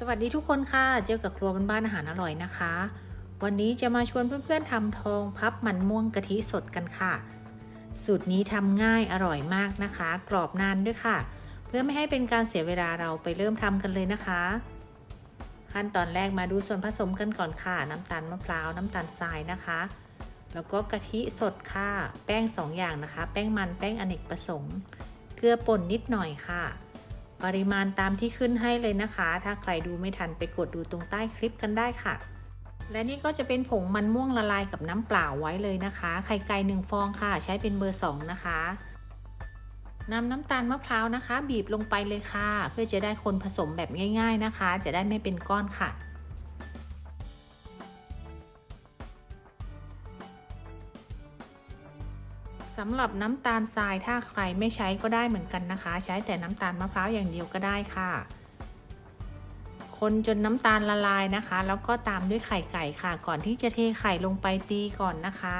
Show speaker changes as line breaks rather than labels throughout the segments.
สวัสดีทุกคนค่ะ เจอกับครัวบ้านๆอาหารอร่อยนะคะ วันนี้จะมาชวนเพื่อนๆทำทองพับมันม่วงกะทิสดกันค่ะ สูตรนี้ทำง่ายอร่อยมากนะคะ กรอบนานด้วยค่ะ เพื่อไม่ให้เป็นการเสียเวลาเราไปเริ่มทำกันเลยนะคะ ขั้นตอนแรกมาดูส่วนผสมกันก่อนค่ะ น้ำตาลมะพร้าวน้ำตาลทรายนะคะ แล้วก็กะทิสดค่ะ แป้ง 2ออย่างนะคะ แป้งมันแป้งอเนกประสงค์ เกลือป่นนิดหน่อยค่ะ ปริมาณตามที่ขึ้นให้เลยนะคะ ถ้าใครดูไม่ทันไปกดดูตรงใต้คลิปกันได้ค่ะ และนี่ก็จะเป็นผงมันม่วงละลายกับน้ำเปล่าไว้เลยนะคะ ไข่ไก่หนึ่งฟองค่ะ ใช้เป็นเบอร์ 2 นะคะนำน้ำตาลมะพร้าวนะคะ บีบลงไปเลยค่ะ เพื่อจะได้คนผสมแบบง่าย ๆนะคะ จะได้ไม่เป็นก้อนค่ะ สำหรับน้ำตาลทรายถ้าใครไม่ใช้ก็ได้เหมือนกันนะคะ ใช้แต่น้ำตาลมะพร้าวอย่างเดียวก็ได้ค่ะ คนจนน้ำตาลละลายนะคะ แล้วก็ตามด้วยไข่ไก่ค่ะ ก่อนที่จะเทไข่ลงไปตีก่อนนะคะ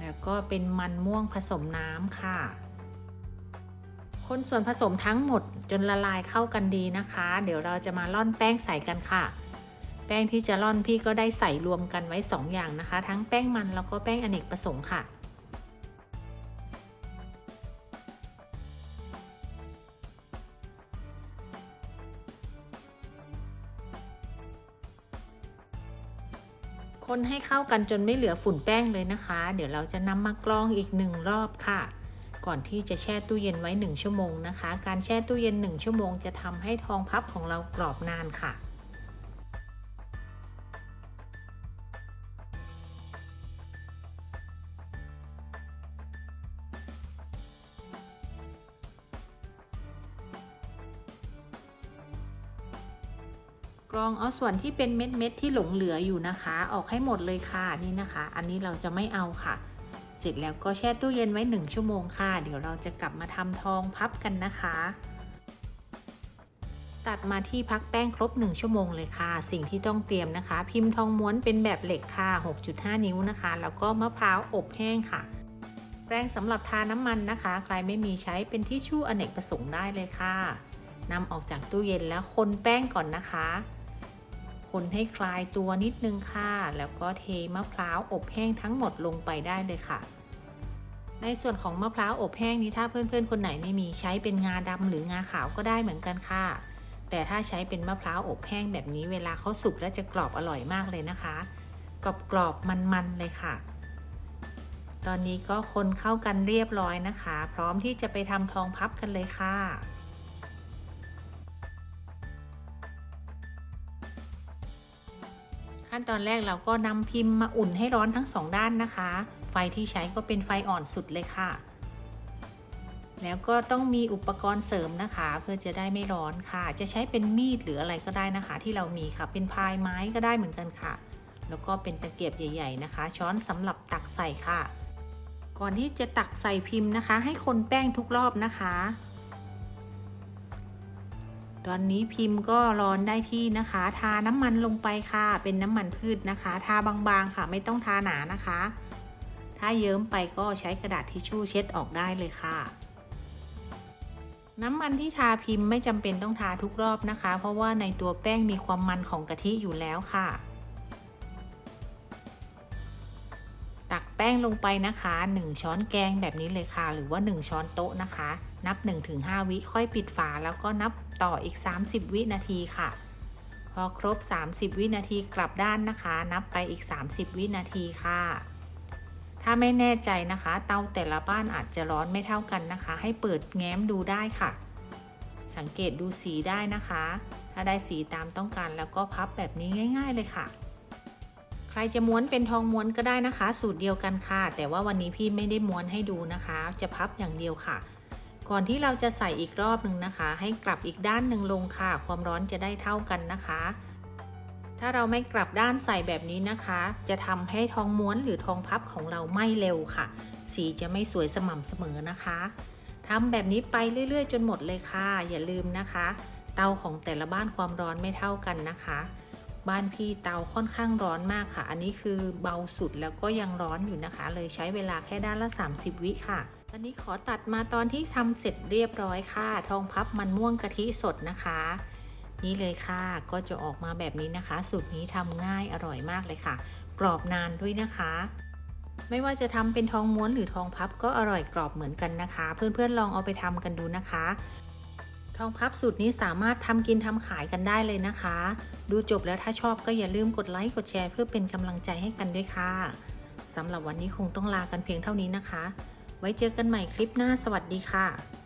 แล้วก็เป็นมันม่วงผสมน้ำค่ะ คนส่วนผสมทั้งหมดจนละลายเข้ากันดีนะคะ เดี๋ยวเราจะมาล่อนแป้งใส่กันค่ะแป้งที่จะล่อนพี่ก็ได้ใส่รวมกันไว้ 2 อย่างนะคะ ทั้งแป้งมันแล้วก็แป้งอเนกประสงค์ค่ะ คนให้เข้ากันจนไม่เหลือฝุ่นแป้งเลยนะคะ เดี๋ยวเราจะนำมากรองอีกหนึ่งรอบค่ะ ก่อนที่จะแช่ตู้เย็นไว้ 1 ชั่วโมงนะคะ การแช่ตู้เย็น 1 ชั่วโมงจะทำให้ทองพับของเรากรอบนานค่ะ กรองเอาส่วนที่เป็นเม็ดเม็ดที่หลงเหลืออยู่นะคะ ออกให้หมดเลยค่ะนี่นะคะ อันนี้เราจะไม่เอาค่ะ เสร็จแล้วก็แช่ตู้เย็นไว้ 1 ชั่วโมงค่ะ เดี๋ยวเราจะกลับมาทำทองพับกันนะคะ ตัดมาที่พักแป้งครบ 1 ชั่วโมงเลยค่ะ สิ่งที่ต้องเตรียมนะคะ พิมพ์ทองม้วนเป็นแบบเหล็กค่ะ 6.5 นิ้วนะคะ แล้วก็มะพร้าวอบแห้งค่ะแป้งสำหรับทาน้ำมันนะคะ ใครไม่มีใช้เป็นทิชชู่อเนกประสงค์ได้เลยค่ะนำออกจากตู้เย็นแล้วคนแป้งก่อนนะคะ คนให้คลายตัวนิดนึงค่ะ แล้วก็เทมะพร้าวอบแห้งทั้งหมดลงไปได้เลยค่ะ ในส่วนของมะพร้าวอบแห้งนี้ถ้าเพื่อนๆ คนไหนไม่มีใช้เป็นงาดำหรืองาขาวก็ได้เหมือนกันค่ะ แต่ถ้าใช้เป็นมะพร้าวอบแห้งแบบนี้เวลาเขาสุกแล้วจะกรอบอร่อยมากเลยนะคะ กรอบกรอบๆมันๆเลยค่ะตอนนี้ก็คนเข้ากันเรียบร้อยนะคะ พร้อมที่จะไปทำทองพับกันเลยค่ะ ขั้นตอนแรกเราก็นำพิมพ์มาอุ่นให้ร้อนทั้งสองด้านนะคะ ไฟที่ใช้ก็เป็นไฟอ่อนสุดเลยค่ะ แล้วก็ต้องมีอุปกรณ์เสริมนะคะ เพื่อจะได้ไม่ร้อนค่ะ จะใช้เป็นมีดหรืออะไรก็ได้นะคะ ที่เรามีค่ะ เป็นพายไม้ก็ได้เหมือนกันค่ะ แล้วก็เป็นตะเกียบใหญ่ ๆ นะคะ ช้อนสำหรับตักใส่ค่ะ ก่อนที่จะตักใส่พิมพ์นะคะ ให้คนแป้งทุกรอบนะคะ ตอนนี้พิมพ์ก็ร้อนได้ที่นะคะ ทาน้ำมันลงไปค่ะ เป็นน้ำมันพืชนะคะ ทาบางๆค่ะ ไม่ต้องทาหนานะคะ ถ้าเยิ้มไปก็ใช้กระดาษทิชชู่เช็ดออกได้เลยค่ะ น้ำมันที่ทาพิมพ์ไม่จำเป็นต้องทาทุกรอบนะคะ เพราะว่าในตัวแป้งมีความมันของกะทิอยู่แล้วค่ะ งลงไปนะคะ 1 ช้อนแกงแบบนี้เลยค่ะ หรือว่า 1 ช้อนโต๊ะนะคะ นับ 1-5 วิค่อยปิดฝาแล้วก็นับต่ออีก 30 วินาทีค่ะ พอครบ 30 วินาทีกลับด้านนะคะ นับไปอีก 30 วินาทีค่ะ ถ้าไม่แน่ใจนะคะ เตาแต่ละบ้านอาจจะร้อนไม่เท่ากันนะคะ ให้เปิดแง้มดูได้ค่ะ สังเกตดูสีได้นะคะ ถ้าได้สีตามต้องการแล้วก็พับแบบนี้ง่าย ๆ เลยค่ะ ใครจะม้วนเป็นทองม้วนก็ได้นะคะ สูตรเดียวกันค่ะ แต่ว่าวันนี้พี่ไม่ได้ม้วนให้ดูนะคะ จะพับอย่างเดียวค่ะ ก่อนที่เราจะใส่อีกรอบหนึ่งนะคะ ให้กลับอีกด้านหนึ่งลงค่ะ ความร้อนจะได้เท่ากันนะคะ ถ้าเราไม่กลับด้านใส่แบบนี้นะคะ จะทำให้ทองม้วนหรือทองพับของเราไหม้เร็วค่ะ สีจะไม่สวยสม่ำเสมอนะคะทำแบบนี้ไปเรื่อย ๆ จนหมดเลยค่ะ อย่าลืมนะคะ เตาของแต่ละบ้านความร้อนไม่เท่ากันนะคะ บ้านพี่เตาค่อนข้างร้อนมากค่ะ อันนี้คือเบาสุดแล้วก็ยังร้อนอยู่นะคะ เลยใช้เวลาแค่ด้านละ 30 วิค่ะอันนี้ขอตัดมาตอนที่ทำเสร็จเรียบร้อยค่ะ ทองพับมันม่วงกะทิสดนะคะ นี่เลยค่ะก็จะออกมาแบบนี้นะคะ สูตรนี้ทำง่ายอร่อยมากเลยค่ะ กรอบนานด้วยนะคะ ไม่ว่าจะทำเป็นทองม้วนหรือทองพับก็อร่อยกรอบเหมือนกันนะคะ เพื่อนๆลองเอาไปทำกันดูนะคะ ทองพับสูตรนี้สามารถทำกินทำขายกันได้เลยนะคะ ดูจบแล้วถ้าชอบก็อย่าลืมกดไลค์กดแชร์เพื่อเป็นกำลังใจให้กันด้วยค่ะสำหรับวันนี้คงต้องลากันเพียงเท่านี้นะคะ ไว้เจอกันใหม่คลิปหน้าสวัสดีค่ะ